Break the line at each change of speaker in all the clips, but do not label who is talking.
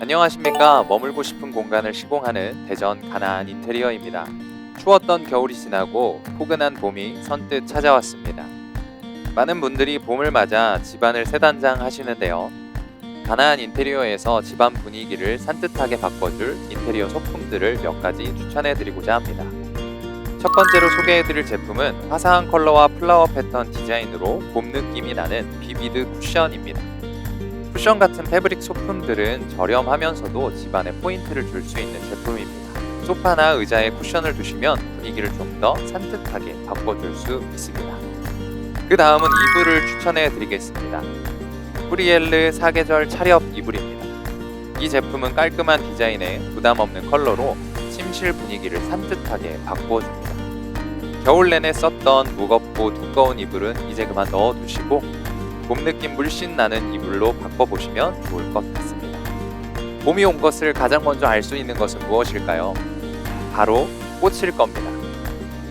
안녕하십니까 머물고 싶은 공간을 시공하는 대전 가나안 인테리어입니다. 추웠던 겨울이 지나고 포근한 봄이 선뜻 찾아왔습니다. 많은 분들이 봄을 맞아 집안을 새단장 하시는데요. 가나안 인테리어에서 집안 분위기를 산뜻하게 바꿔줄 인테리어 소품들을 몇 가지 추천해드리고자 합니다. 첫 번째로 소개해드릴 제품은 화사한 컬러와 플라워 패턴 디자인으로 봄 느낌이 나는 비비드 쿠션입니다. 쿠션 같은 패브릭 소품들은 저렴하면서도 집안에 포인트를 줄 수 있는 제품입니다. 소파나 의자에 쿠션을 두시면 분위기를 좀 더 산뜻하게 바꿔줄 수 있습니다. 그 다음은 이불을 추천해 드리겠습니다. 프리엘르 사계절 차렵 이불입니다. 이 제품은 깔끔한 디자인에 부담 없는 컬러로 침실 분위기를 산뜻하게 바꿔줍니다. 겨울 내내 썼던 무겁고 두꺼운 이불은 이제 그만 넣어두시고 봄 느낌 물씬 나는 이불로 바꿔보시면 좋을 것 같습니다. 봄이 온 것을 가장 먼저 알 수 있는 것은 무엇일까요? 바로 꽃일 겁니다.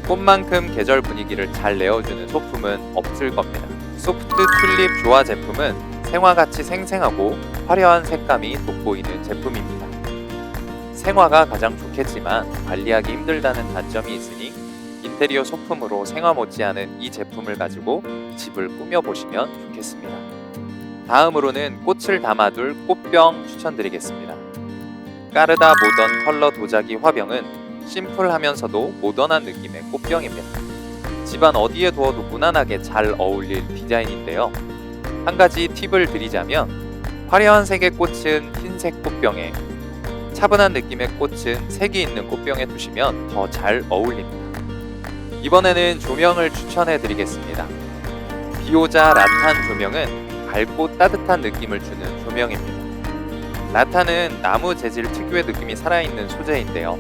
꽃만큼 계절 분위기를 잘 내어주는 소품은 없을 겁니다. 소프트 튤립 조화 제품은 생화같이 생생하고 화려한 색감이 돋보이는 제품입니다. 생화가 가장 좋겠지만 관리하기 힘들다는 단점이 있으니 인테리어 소품으로 생화 못지않은 이 제품을 가지고 집을 꾸며보시면 좋겠습니다. 다음으로는 꽃을 담아둘 꽃병 추천드리겠습니다. 까르다 모던 컬러 도자기 화병은 심플하면서도 모던한 느낌의 꽃병입니다. 집안 어디에 두어도 무난하게 잘 어울릴 디자인인데요. 한 가지 팁을 드리자면 화려한 색의 꽃은 흰색 꽃병에 차분한 느낌의 꽃은 색이 있는 꽃병에 두시면 더 잘 어울립니다. 이번에는 조명을 추천해 드리겠습니다. 비오자 라탄 조명은 밝고 따뜻한 느낌을 주는 조명입니다. 라탄은 나무 재질 특유의 느낌이 살아있는 소재인데요.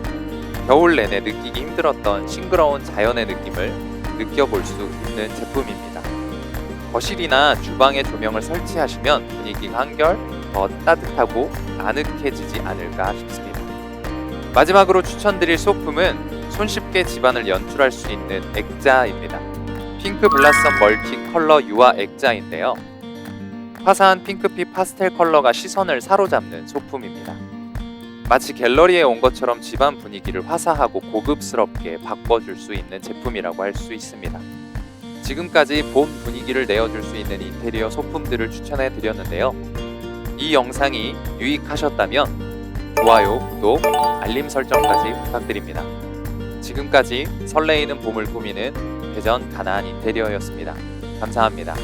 겨울 내내 느끼기 힘들었던 싱그러운 자연의 느낌을 느껴볼 수 있는 제품입니다. 거실이나 주방에 조명을 설치하시면 분위기가 한결 더 따뜻하고 아늑해지지 않을까 싶습니다. 마지막으로 추천드릴 소품은 손쉽게 집안을 연출할 수 있는 액자입니다. 핑크 블라썸 멀티 컬러 유화 액자인데요. 화사한 핑크빛 파스텔 컬러가 시선을 사로잡는 소품입니다. 마치 갤러리에 온 것처럼 집안 분위기를 화사하고 고급스럽게 바꿔줄 수 있는 제품이라고 할 수 있습니다. 지금까지 봄 분위기를 내어줄 수 있는 인테리어 소품들을 추천해 드렸는데요. 이 영상이 유익하셨다면 좋아요, 구독, 알림 설정까지 부탁드립니다. 지금까지 설레이는 봄을 꾸미는 대전 가나안 인테리어였습니다. 감사합니다.